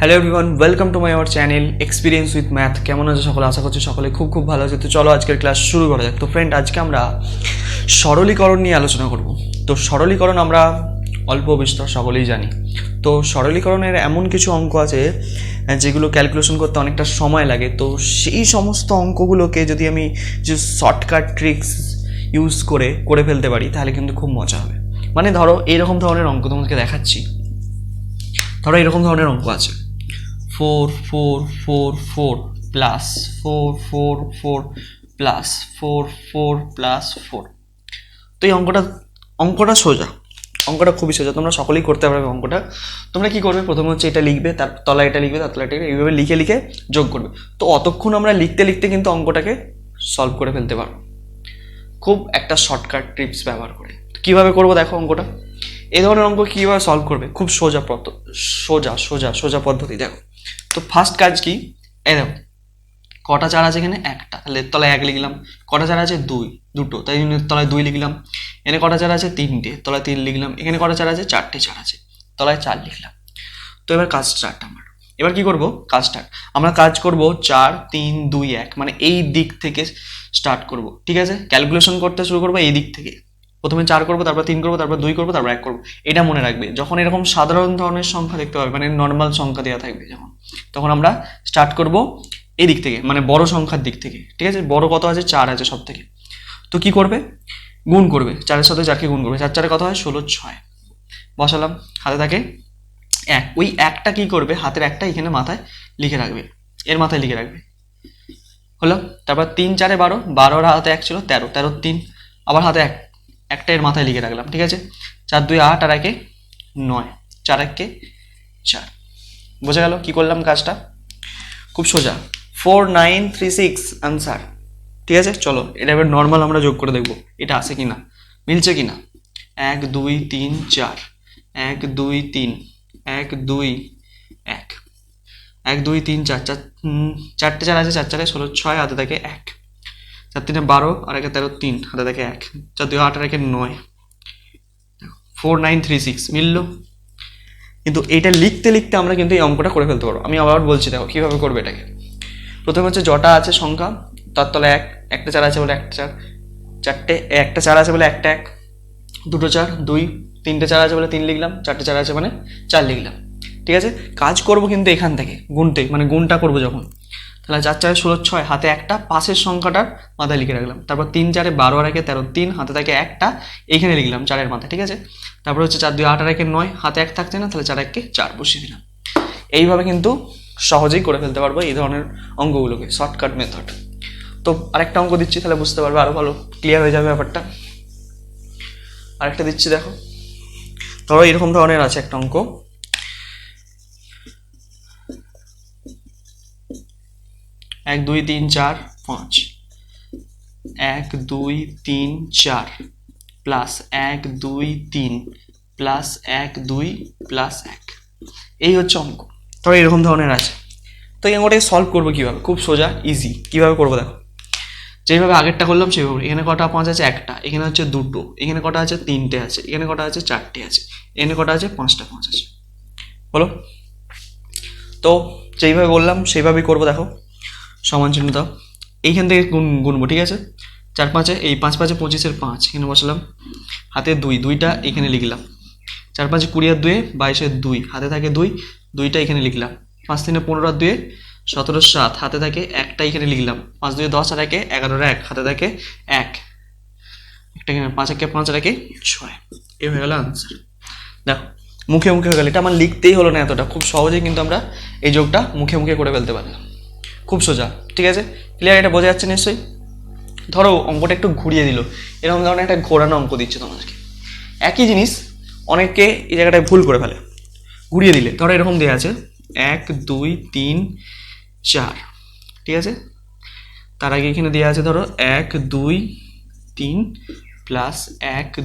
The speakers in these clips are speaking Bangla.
Hello everyone welcome to my our channel experience with math কেমন আছে সকলে? আশা করছি সকলে খুব খুব ভালো আছে। তো চলো আজকের ক্লাস শুরু করা যাক। তো ফ্রেন্ড আজকে আমরা সরলীকরণ নিয়ে আলোচনা করব। তো সরলীকরণ আমরা অল্প বিস্তর, সকলেই জানি। তো সরলীকরণের এমন কিছু অঙ্ক আছে, যেগুলো ক্যালকুলেশন করতে অনেকটা সময় লাগে। তো সেই সমস্ত অঙ্কগুলোকে যদি আমি যে শর্টকাট ট্রিক্স ইউজ করে করে ফেলতে পারি, তাহলে কিন্তু খুব মজা হবে। মানে ধরো, এইরকম ধরনের অঙ্ক তোমাকে দেখাচ্ছি। ধরো এরকম ধরনের অঙ্ক আছে। Four four four four plus four four four plus four four plus four তো এই অঙ্কটা অঙ্কটা সোজা। অঙ্কটা খুবই সোজা। তোমরা সকলেই করতে পারবে অঙ্কটা। তোমরা কি করবে? প্রথমে হচ্ছে এটা লিখবে, তার তলায় এটা লিখবে, তার তলায় এটা এইভাবে লিখে লিখে যোগ করবে। তো অতক্ষণ আমরা লিখতে লিখতে কিন্তু অঙ্কটাকে সলভ করে ফেলতে পারব। খুব একটা শর্টকাট টিপস ব্যবহার করে। কীভাবে করব দেখো অঙ্কটা? এই ধরনের অঙ্ক কীভাবে সলভ করবে? খুব সোজা পদ্ধ, সোজা সোজা সোজা পদ্ধতি। দেখো। তো ফার্স্ট কাজ কি? এই দেখো, কটা চার আছে এখানে? একটা। তাহলে তলায় এক লিখলাম। কটা চার আছে? দুই। দুটো। তাই জন্য তলায় দুই লিখলাম। এখানে কটা চার আছে? তিনটে। তলায় তিন লিখলাম। এখানে কটা চার আছে? চারটে চার আছে। তলায় চার লিখলাম। তো এবার কাজ স্টার্ট আমার। এবার কি করব? কাজ স্টার্ট আমরা কাজ করব চার, তিন, দুই, এক। মানে এই দিক থেকে স্টার্ট করব। ঠিক আছে? ক্যালকুলেশন করতে শুরু করব এই দিক থেকে। প্রথমে চার করব, তারপর তিন করব, তারপর দুই করব, তারপর এক করব। এটা মনে রাখবে। যখন এরকম সাধারণ ধরনের সংখ্যা দেখতে পাবে মানে নর্মাল সংখ্যা দেওয়া থাকবে যখন তখন আমরা স্টার্ট করব এই দিক থেকে মানে বড় সংখ্যার দিক থেকে, ঠিক আছে? বড় কত আছে? চার আছে সব থেকে। তো কি করবে? গুণ করবে, চারের সাথে চারকে গুণ করবে, চার চারে কত হয়? ষোলো, ছয়। বসালাম, হাতে থাকে এক। ওই একটা কি করবে? হাতের একটা এখানে মাথায় লিখে রাখবে। এর মাথায় লিখে রাখবে। হলো? তারপর তিন, চারে বারো, বারোর হাতে এক ছিল তেরো তেরো তিন, আবার হাতে এক। একটা এর মাথায় লিখে রাখলাম, ঠিক আছে? চার, দুই, আট আর একে নয়, চার, একে চার। বোঝা গেল? কি করলাম কাজটা? খুব সোজা। Four nine three six answer ঠিক আছে? চলো, এটা এবার নর্মাল আমরা যোগ করে দেখব, এটা আছে কি না মিলছে কি না এক, দুই, তিন, চার। এক, দুই, তিন। এক, দুই, এক। এক, দুই, তিন, চার। চার চারটে চার আছে, চার চারে ষোলো, ছয়, হাতে থাকে এক। চার তিনে বারো, আর একে তেরো, তিন, হাতে থাকে এক। চার দুই আট, আর একে নয়। ফোর নাইন থ্রি সিক্স মিললো? কিন্তু এটা লিখতে লিখতে আমরা কিন্তু এই অঙ্কটা করে ফেলতে পারব। আমি আবার বলছি, দেখো, কীভাবে করবে এটাকে? প্রথমে হচ্ছে জটা আছে সংখ্যা, তার তলায় এক, একটা চার আছে বলে একটা চার, চারটে একটা চার আছে বলে একটা এক, দুটো চার, দুই, তিনটে চার আছে বলে তিন লিখলাম, চারটে চার আছে মানে চার লিখলাম। ঠিক আছে? কাজ করব কিন্তু এখান থেকে, গুনতে মানে গুণটা করব যখন। তাহলে চার চারে ষোলো, ছয়, হাতে একটা পাশের সংখ্যাটার মাথায় লিখে রাখলাম। তারপর তিন চারে বারো আর একে তেরো, তিন, হাতে থাকে একটা এইখানে লিখলাম চারের মাথায়, ঠিক আছে? তারপর হচ্ছে চার, দুই, আট আর একে নয়, হাতে এক থাকছে না, তাহলে চার, এককে চার বসিয়ে দিলাম। এইভাবে কিন্তু সহজেই করে ফেলতে পারব এই ধরনের অঙ্কগুলোকে শর্টকাট মেথড তো আরেকটা অঙ্ক দিচ্ছি, তাহলে বুঝতে পারবে আরও ভালো ক্লিয়ার হয়ে যাবে ব্যাপারটা। আরেকটা দিচ্ছি, দেখো। ধরো এরকম ধরনের আছে একটা অঙ্ক। এক, দুই, তিন, চার, পাঁচ। এক, দুই, তিন, চার। প্লাস এক, দুই, তিন। প্লাস এক, দুই, প্লাস এক। এই হচ্ছে অঙ্ক। ধরো এরকম ধরনের আছে। তো এই অঙ্কটাকে সলভ করব কীভাবে? খুব সোজা ইজি কীভাবে করব দেখো? যেভাবে আগেরটা করলাম সেভাবে। এখানে কটা পাঁচ আছে? একটা। এখানে হচ্ছে দুটো। এখানে কটা আছে? তিনটে আছে। এখানে কটা আছে? চারটে আছে। এখানে কটা আছে? পাঁচটা পাঁচ আছে। বলো? তো যেইভাবে বললাম, সেইভাবেই করব দেখো। সমান চিহ্ন এইখান থেকে গুণ, গুনবো, ঠিক আছে? চার পাঁচে, এই পাঁচ পাঁচে পঁচিশের পাঁচ, এখানে বসালাম। হাতে দুই, দুইটা এখানে লিখলাম। চার পাঁচে কুড়ি আর দুয়ে বাইশের দুই, হাতে থাকে দুই, দুইটা এখানে লিখলাম। পাঁচ তিনে পনেরো আর দুয়ে সতেরো সাত, হাতে থাকে একটা এখানে লিখলাম। পাঁচ দুয়ে দশ আর একে এগারোর এক, হাতে থাকে এক। একটা এখানে পাঁচ একে পাঁচ আর একে ছয়। এই হয়ে গেল আনসার দেখো, মুখে মুখে হয়ে গেল। এটা আমার লিখতেই হলো না এতটা। খুব সহজেই কিন্তু আমরা এই যোগটা মুখে মুখে করে ফেলতে পারলাম। খুব সোজা, ঠিক আছে? ক্লিয়ার এটা বোঝা যাচ্ছে নিশ্চয়ই? ধরো অঙ্কটা একটু ঘুরিয়ে দিল। এরকম ধরনের একটা ঘোরানো অঙ্ক দিচ্ছে তোমাদেরকে। একই জিনিস অনেকে এই জায়গাটায় ভুল করে ফেলে। ঘুরিয়ে দিলে, ধরো এরকম দেওয়া আছে, এক, দুই, তিন, চার, ঠিক আছে? তার আগে এখানে দেওয়া আছে, ধরো এক, দুই, তিন প্লাস এক,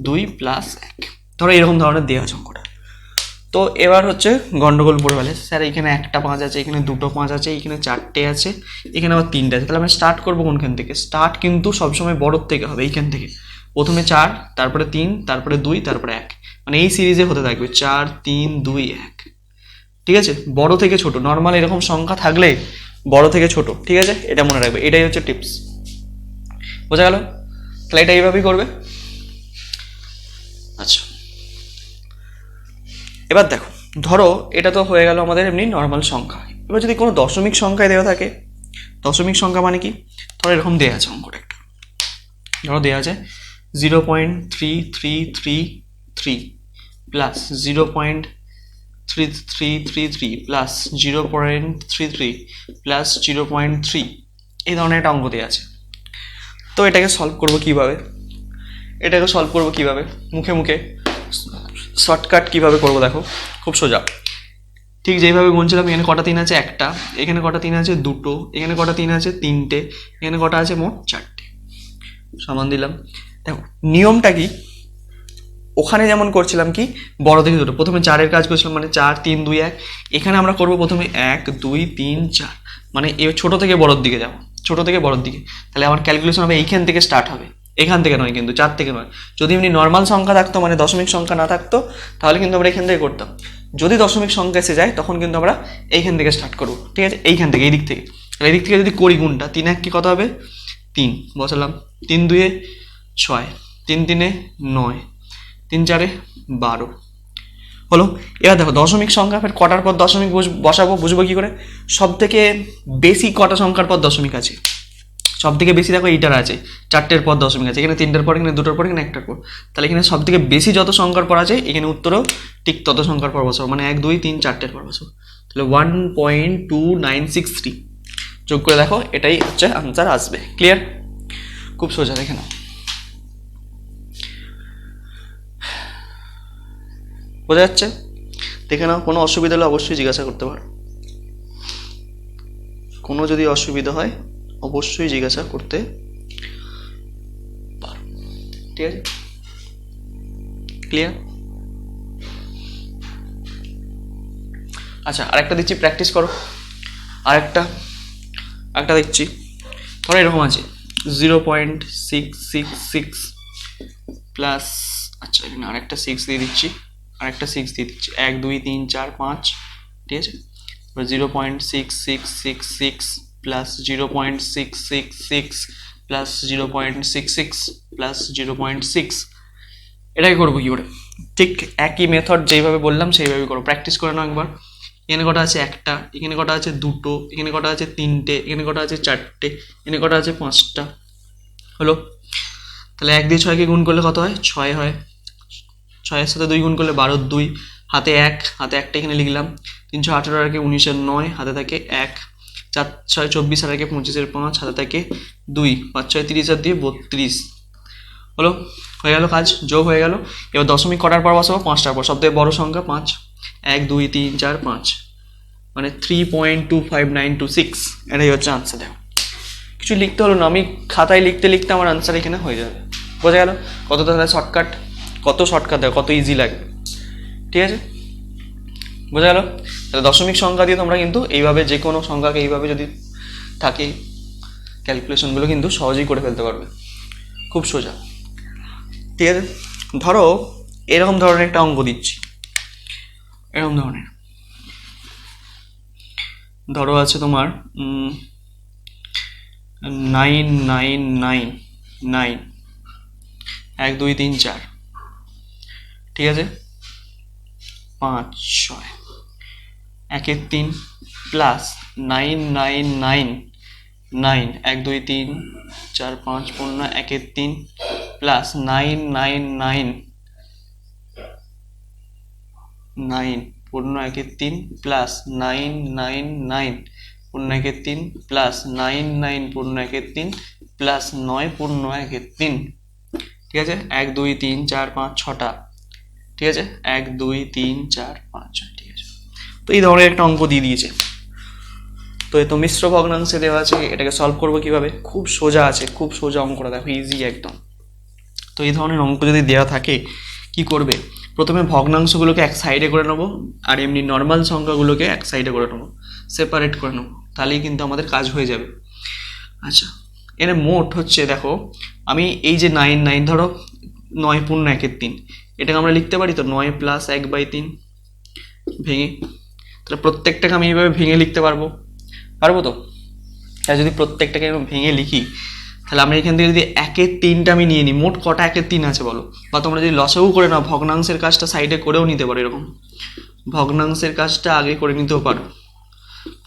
দুই প্লাস এক। ধরো এরকম ধরনের দেওয়া আছে অঙ্কটা। তো এবার হচ্ছে গন্ডগোল পড়ে ফেলে। স্যার, এখানে একটা পাঁচ আছে, এখানে দুটো পাঁচ আছে, এখানে চারটে আছে, এখানে আবার তিনটে আছে। তাহলে আমরা স্টার্ট করব কোনখান থেকে? স্টার্ট কিন্তু সবসময় বড়োর থেকে হবে, এইখান থেকে। প্রথমে চার, তারপরে তিন, তারপরে দুই, তারপরে এক। মানে এই সিরিজে হতে থাকবে চার, তিন, দুই, এক। ঠিক আছে? বড় থেকে ছোট। নর্মাল এরকম সংখ্যা থাকলে বড় থেকে ছোট। ঠিক আছে? এটা মনে রাখবে। এটাই হচ্ছে টিপস বোঝা গেল? তাহলে এটা এইভাবেই করবে। এবার দেখো, ধরো এটা তো হয়ে গেল আমাদের এমনি নর্মাল সংখ্যা। এবার যদি কোনো দশমিক সংখ্যায় দেওয়া থাকে, দশমিক সংখ্যা মানে কি? ধরো এরকম দেওয়া আছে অঙ্কটা একটা। ধরো দেওয়া আছে zero point three three three three plus zero point three three three three plus zero point three three plus zero point three এই ধরনের একটা অঙ্ক দেওয়া আছে। তো এটাকে সলভ করব কীভাবে? এটাকে সলভ করব কীভাবে? মুখে মুখে। শর্টকাট কীভাবে করব দেখো? খুব সোজা। ঠিক যেইভাবে গুনছিলাম, এখানে কটা তিন আছে একটা, এখানে কটা তিন আছে দুটো, এখানে কটা তিন আছে তিনটে, এখানে কটা আছে মোট চারটে। সমান দিলাম। দেখো, নিয়মটা কি? ওখানে যেমন করছিলাম কি? বড় থেকে দুটো। প্রথমে চারের কাজ করছিলাম মানে চার, তিন, দুই, এক। এখানে আমরা করব প্রথমে এক, দুই, তিন, চার। মানে এ ছোটো থেকে বড়োর দিকে যাব। ছোটো থেকে বড়োর দিকে। তাহলে আমার ক্যালকুলেশন হবে এইখান থেকে স্টার্ট হবে। এখান থেকে নয় কিন্তু চার থেকে নয়। যদি এমনি নর্মাল সংখ্যা থাকতো মানে দশমিক সংখ্যা না থাকতো, তাহলে কিন্তু আমরা এখান থেকে করতাম। যদি দশমিক সংখ্যা এসে যায়, তখন কিন্তু আমরা এইখান থেকে স্টার্ট করব। ঠিক আছে? এইখান থেকে এই দিক থেকে। এই দিক থেকে যদি করি গুণটা, তিন এক কি কত হবে? তিন। বসালাম। তিন দুয়ে ছয়। তিন তিনে নয়। তিন চারে বারো। হলো? এবার দেখো, দশমিক সংখ্যা, ফের কটার পর দশমিক বসাবো, বুঝব কি করে? সব থেকে বেশি কটা সংখ্যার পর দশমিক আছে। সব থেকে বেশি দেখো এইটার আছে, চারটের পর দশমিক আছে, এখানে তিনটার পর এখানে দুটোর পর এখানে একটার পর তাহলে এখানে সব থেকে বেশি যত সংখ্যার পর আছে, এখানে উত্তরও ঠিক তত সংখ্যার পর বসাবো মানে এক, দুই, তিন, চারটের পর বসাবো। তাহলে one point two nine six three যোগ করে দেখো, এটাই হচ্ছে আনসার আসবে। ক্লিয়ার খুব সোজা, দেখে নাও। বোঝা যাচ্ছে? দেখে নাও, কোনো অসুবিধা হলে অবশ্যই জিজ্ঞাসা করতে পারো। কোনো যদি অসুবিধা হয় অবশ্যই জিজ্ঞাসা করতে পারো। ঠিক আছে? ক্লিয়ার আচ্ছা আরেকটা দিচ্ছি প্র্যাকটিস করো। আরেকটা আরেকটা দিচ্ছি ধরো এরকম আছে zero point six six six plus আচ্ছা এখানে আরেকটা সিক্স দিয়ে দিচ্ছি, আরেকটা সিক্স দিয়ে দিচ্ছি। এক, দুই, তিন, চার, পাঁচ, ঠিক আছে? Zero point six six six six plus zero point six six six plus zero point six six plus zero point six এটাই করব কি করে? ঠিক একই মেথড যেইভাবে বললাম, সেইভাবে করো প্র্যাকটিস করে নাও একবার। এখানে কটা আছে একটা, এখানে কটা আছে দুটো, এখানে কটা আছে তিনটে, এখানে কটা আছে চারটে, এখানে কটা আছে পাঁচটা। হলো? তাহলে এক দিয়ে ছয়কে গুণ করলে কত হয়? ছয় হয়। ছয়ের সাথে দুই গুণ করলে বারোর দুই। হাতে এক, হাতে একটা এখানে লিখলাম। তিনশো আঠেরো একে উনিশের নয়, হাতে থাকে এক। চার, ছয়, চব্বিশ আর একে পঁচিশের পাঁচ হাতে থাকে দুই, পাঁচ, ছয়, তিরিশ আর দিয়ে বত্রিশ। হলো, হয়ে গেল কাজ, যোগ হয়ে গেল। এবার দশমিক কটার পর বসাবো? পাঁচটার পর। সব থেকে বড়ো সংখ্যা পাঁচ। এক, দুই, তিন, চার, পাঁচ। মানে three point two five nine two six এটাই হচ্ছে আনসার দেখো। কিছু লিখতে হলো না, আমি খাতায় লিখতে লিখতে আমার আনসার এখানে হয়ে যাবে। বোঝা গেল? কত তাহলে শর্টকাট কত শর্টকাট দেয় কত ইজি লাগে। ঠিক আছে? বোঝা গেল? তাহলে দশমিক সংখ্যা দিয়ে তোমরা কিন্তু এইভাবে যে কোনো সংখ্যাকে এইভাবে যদি থাকে ক্যালকুলেশনগুলো কিন্তু সহজেই করে ফেলতে পারবে। খুব সোজা। ঠিক আছে? ধরো, এরকম ধরনের একটা অঙ্ক দিচ্ছি। এরকম ধরনের। ধরো আছে তোমার নাইন নাইন নাইন নাইন এক, দুই, তিন, চার। ঠিক আছে? পাঁচ, ছয়। একের তিন plus nine nine nine nine এক, দুই, তিন, চার, পাঁচ পূর্ণ একের তিন plus nine nine nine nine পূর্ণ একের তিন প্লাস নাইন নাইন নাইন পূর্ণ একের তিন প্লাস নাইন নাইন পূর্ণ একের তিন প্লাস নয় পূর্ণ একের তিন। ঠিক আছে? এক, দুই, তিন, চার, পাঁচ, ছটা। ঠিক আছে? এক, দুই, তিন, চার, পাঁচ আছে তো এই ধরনের একটা অঙ্ক দিয়ে দিয়েছে। তো এ তো মিশ্র ভগ্নাংশে দেওয়া আছে, এটাকে সলভ করব কীভাবে? খুব সোজা আছে, খুব সোজা অঙ্কটা দেখো ইজি একদম। তো এই ধরনের অঙ্ক যদি দেওয়া থাকে, কি করবে? প্রথমে ভগ্নাংশগুলোকে এক সাইডে করে নেব, আর এমনি নর্মাল সংখ্যাগুলোকে এক সাইডে করে নেব সেপারেট করে নেব, তাহলেই কিন্তু আমাদের কাজ হয়ে যাবে। আচ্ছা এর মোট হচ্ছে, দেখো, আমি এই যে নাইন নাইন ধরো, নয় পূর্ণ একের তিন, এটাকে আমরা লিখতে পারি তো, নয় প্লাস এক বাই তিন, ভেঙে তাহলে প্রত্যেকটাকে আমি এইভাবে ভেঙে লিখতে পারব। পারব তো? তাই যদি প্রত্যেকটাকে এরকম ভেঙে লিখি, তাহলে আমরা এখান থেকে যদি একের তিনটা আমি নিয়ে নিই, মোট কটা একের তিন আছে বলো? বা তোমরা যদি লসাগু করে নাও, ভগ্নাংশের কাজটা সাইডে করেও নিতে পারো এরকম। ভগ্নাংশের কাজটা আগে করে নিতেও পারো।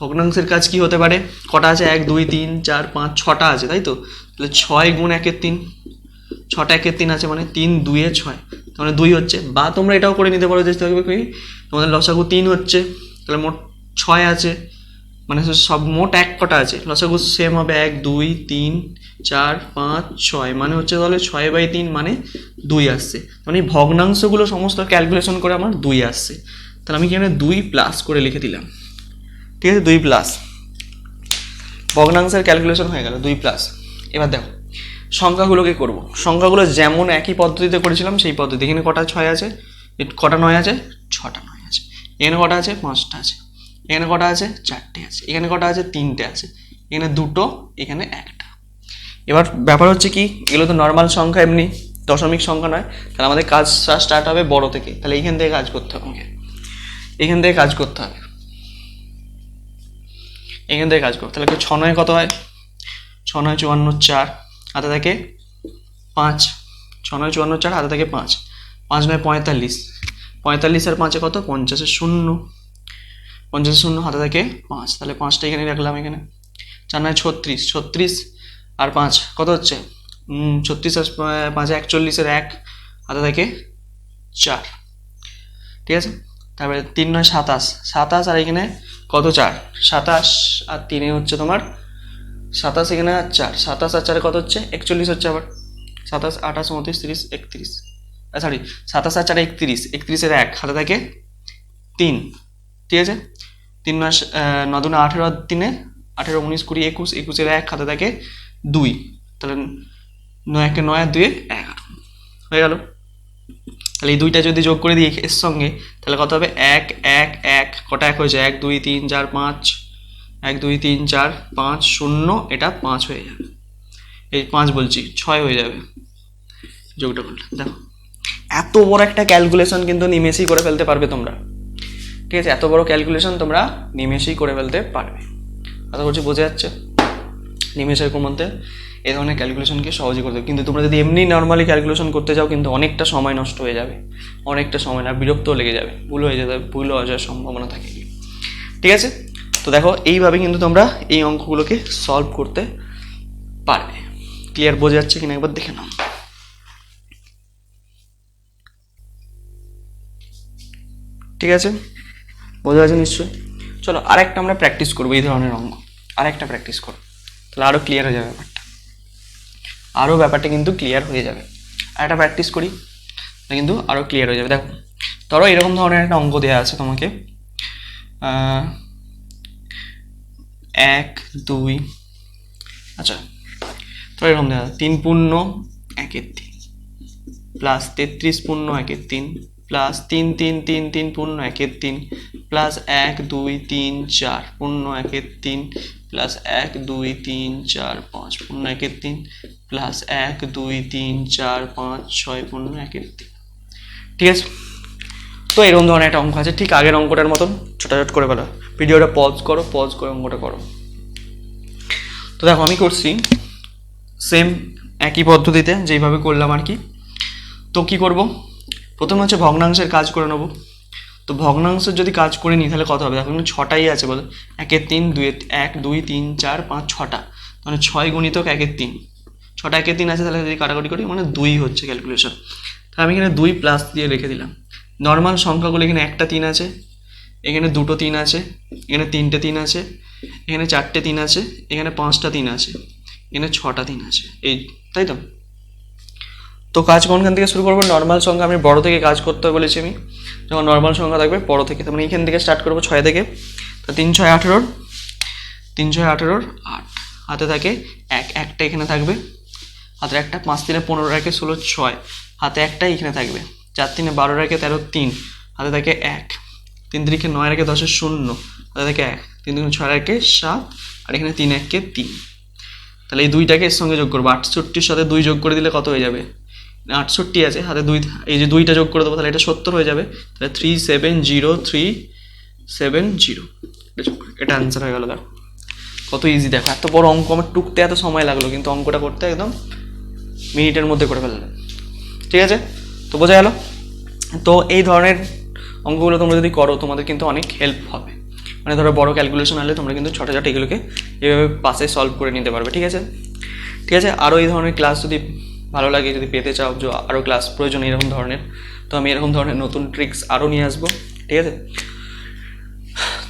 ভগ্নাংশের কাজ কি হতে পারে? কটা আছে? এক, দুই, তিন, চার, পাঁচ, ছটা আছে, তাই তো? তাহলে ছয় গুণ একের তিন। ছটা একের তিন আছে মানে তিন দুইয়ে ছয়। তার মানে দুই হচ্ছে। বা তোমরা এটাও করে নিতে পারো যে তোমাদের লসাগু তিন হচ্ছে। তাহলে মোট ছয় আছে। মানে সব মোট এক কটা আছে। লসাগু সেম হবে এক, দুই, তিন, চার, পাঁচ, ছয়। মানে হচ্ছে তাহলে ছয় বাই তিন মানে দুই আসছে। মানে ভগ্নাংশগুলো সমস্ত ক্যালকুলেশন করে আমার দুই আসছে। তাহলে আমি এখানে দুই প্লাস করে লিখে দিলাম। ঠিক আছে? দুই প্লাস ভগ্নাংশের ক্যালকুলেশন হয়ে গেল, দুই প্লাস এবার দেখো, সংখ্যাগুলোকে করব। সংখ্যাগুলো যেমন একই পদ্ধতিতে করেছিলাম, সেই পদ্ধতি। এখানে কটা ছয় আছে? কটা নয় আছে? ছটা নয়। এখানে কটা আছে? পাঁচটা আছে। এখানে কটা আছে? চারটে আছে। এখানে কটা আছে? তিনটে আছে। এখানে দুটো, এখানে একটা। এবার ব্যাপার হচ্ছে কি, এগুলো তো নর্মাল সংখ্যা এমনি, দশমিক সংখ্যা নয়। তাহলে আমাদের কাজ স্টার্ট হবে বড় থেকে। তাহলে এইখান থেকে কাজ করতে হবে আমাকে। এখান থেকে কাজ করতে হবে। এখান থেকে কাজ করো তাহলে ছ নয় কত হয়? ছ নয় চুয়ান্ন চার। হাতে থাকে পাঁচ। ছ নয় চুয়ান্ন চার, হাতে থাকে পাঁচ। পাঁচ নয় পঁয়তাল্লিশ। পঁয়তাল্লিশ আর পাঁচে কত? পঞ্চাশের শূন্য। পঞ্চাশের শূন্য হাতে থাকে পাঁচ। তাহলে পাঁচটা এখানে রাখলাম এখানে। চার নয়, ছত্রিশ। ছত্রিশ আর পাঁচ। কত হচ্ছে? ছত্রিশ আর পাঁচে একচল্লিশের এক। হাতে থাকে চার। ঠিক আছে? তারপরে তিন নয়, সাতাশ। সাতাশ আর এখানে কত? চার। সাতাশ আর তিনে হচ্ছে তোমার সাতাশ এখানে আর চার। সাতাশ আর চারে কত হচ্ছে? একচল্লিশ হচ্ছে আবার। সাতাশ, আঠাশ, উনত্রিশ, তিরিশ, একত্রিশ। সরি সাতাশ আর চারে একত্রিশ। একত্রিশের এক হাতে থাকে তিন। ঠিক আছে? তিন মাস নদুনে আঠেরো তিনে, আঠেরো উনিশ, কুড়ি একুশ, একুশের এক হাতে থাকে দুই। তাহলে নয় একে নয় আর দুয়ে এগারো। হয়ে গেল। তাহলে এই দুইটা যদি যোগ করে দিই এর সঙ্গে, তাহলে কত হবে? এক এক এক। কটা এক হয়েছে? এক, দুই, তিন, চার, পাঁচ। এক, দুই, তিন, চার, পাঁচ, শূন্য, এটা পাঁচ হয়ে যাবে। এই পাঁচ বলছি, ছয় হয়ে যাবে। যোগটা করলে দেখো। এত বড় একটা ক্যালকুলেশন কিন্তু নিমেষেই করে ফেলতে পারবে তোমরা। ঠিক আছে? এত বড় ক্যালকুলেশন তোমরা নিমেষেই করে ফেলতে পারবে। আশা করছি বোঝা যাচ্ছে? নিমেষের মধ্যে এই ধরনের ক্যালকুলেশনকে সহজে করতে কিন্তু তোমরা যদি এমনি নর্মালি ক্যালকুলেশন করতে যাও, কিন্তু অনেকটা সময় নষ্ট হয়ে যাবে। অনেকটা সময় না, বিরক্তও লেগে যাবে। ভুল হয়ে যাবে ভুল হয়ে যাওয়ার সম্ভাবনা থাকে। ঠিক আছে? তো দেখো, এইভাবে কিন্তু তোমরা এই অঙ্কগুলোকে সলভ করতে পারবে। ক্লিয়ার বোঝা যাচ্ছে কিনা? একবার দেখে নাও। ঠিক আছে? বোঝা যাচ্ছে নিশ্চয়ই? চলো, আরেকটা আমরা প্র্যাকটিস করব এই ধরনের অঙ্ক আরেকটা প্র্যাকটিস করো। তাহলে আরও ক্লিয়ার হয়ে যাবে ব্যাপারটা। আরও ব্যাপারটা কিন্তু ক্লিয়ার হয়ে যাবে। আর একটা প্র্যাকটিস করি কিন্তু আরও ক্লিয়ার হয়ে যাবে। দেখো, ধরো এরকম ধরনের একটা অঙ্ক দেওয়া আছে তোমাকে। এক, দুই আচ্ছা ধরো এরকম দেওয়া তিন পূর্ণ, একের তিন। প্লাস তেত্রিশ পূর্ণ, একের তিন। প্লাস তিন তিন তিন তিন, পূর্ণ একের তিন, প্লাস এক, দুই, তিন, চার, পূর্ণ একের তিন, প্লাস এক, দুই, তিন, চার, পাঁচ, পূর্ণ একের তিন, প্লাস এক, দুই, তিন, চার, পাঁচ, ছয়, পূর্ণ একের তিন। ঠিক আছে? তো এরকম ধরনের একটা অঙ্ক আছে, ঠিক আগের অঙ্কটার মতন, ছোটাছট করে ফেলো। ভিডিওটা পজ করো পজ করে অঙ্কটা করো। তো দেখো, আমি করছি সেম একই পদ্ধতিতে, যেইভাবে করলাম আর কি। তো কি করব? প্রথমে হচ্ছে ভগ্নাংশের কাজ করে নেব। তো ভগ্নাংশের যদি কাজ করে নিই তাহলে কত হবে? এখন ছটাই আছে বলো। একের তিন দুই এক, দুই, তিন, চার, পাঁচ, ছটা। মানে ছয় গুণিতক একের তিন। ছটা একের তিন আছে, তাহলে যদি কাটাকাটি করি মানে দুই হচ্ছে ক্যালকুলেশন তাহলে আমি এখানে দুই প্লাস দিয়ে রেখে দিলাম। নর্মাল সংখ্যাগুলো এখানে একটা তিন আছে, এখানে দুটো তিন আছে, এখানে তিনটে তিন আছে, এখানে চারটে তিন আছে, এখানে পাঁচটা তিন আছে, এখানে ছটা তিন আছে। এই, তাই তো? তো কাজ কোনখান থেকে শুরু করব? নর্মাল সংখ্যা আমি বড় থেকে কাজ করতে বলেছি আমি। যখন নর্মাল সংখ্যা থাকবে, বড় থেকে। তার মানে এইখান থেকে স্টার্ট করব ছয় থেকে। তো তিন ছয় আঠেরোর, তিন ছয় আঠেরোর আট। হাতে থাকে এক, একটা এখানে থাকবে। হাতে একটা পাঁচ তিনে পনেরো রাখে ষোলো ছয়। হাতে একটা এখানে থাকবে। চার তিনে বারো রাখে তেরো তিন। হাতে থাকে এক। তিন তিরিখে নয় রাখে দশের শূন্য। হাতে থাকে এক। তিন তিন ছয় রাখে সাত। আর এখানে তিন এককে তিন। তাহলে এই দুইটাকে এর সঙ্গে যোগ করব। আটষট্টির সাথে দুই যোগ করে দিলে কত হয়ে যাবে? আটষট্টি আছে, হাতে দুই এই যে দুইটা যোগ করে দেবো, তাহলে এটা সত্তর হয়ে যাবে। তাহলে three seven zero three seven zero এটা অ্যান্সার হয়ে গেল, দেখো। কত ইজি দেখো। এত বড় অঙ্ক, আমার টুকতে এত সময় লাগল, কিন্তু অঙ্কটা করতে একদম মিনিটের মধ্যে করে ফেললাম। ঠিক আছে? তো বোঝা গেল? তো এই ধরনের অঙ্কগুলো তোমরা যদি করো, তোমাদের কিন্তু অনেক হেল্প হবে। মানে ধরো, বড় ক্যালকুলেশন হলে তোমরা কিন্তু ছোটো ছোটো এগুলোকে এভাবে পাশে সলভ করে নিতে পারবে, ঠিক আছে? ঠিক আছে? আরও এই ধরনের ক্লাস যদি ভালো লাগে যদি পেতে চাও, যে আরও ক্লাস প্রয়োজন এরকম ধরনের। তো আমি এরকম ধরনের নতুন ট্রিক্স আরও নিয়ে আসব, ঠিক আছে?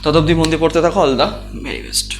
তত অবধি মন দিয়ে পড়তে থাকো অল ভেরি বেস্ট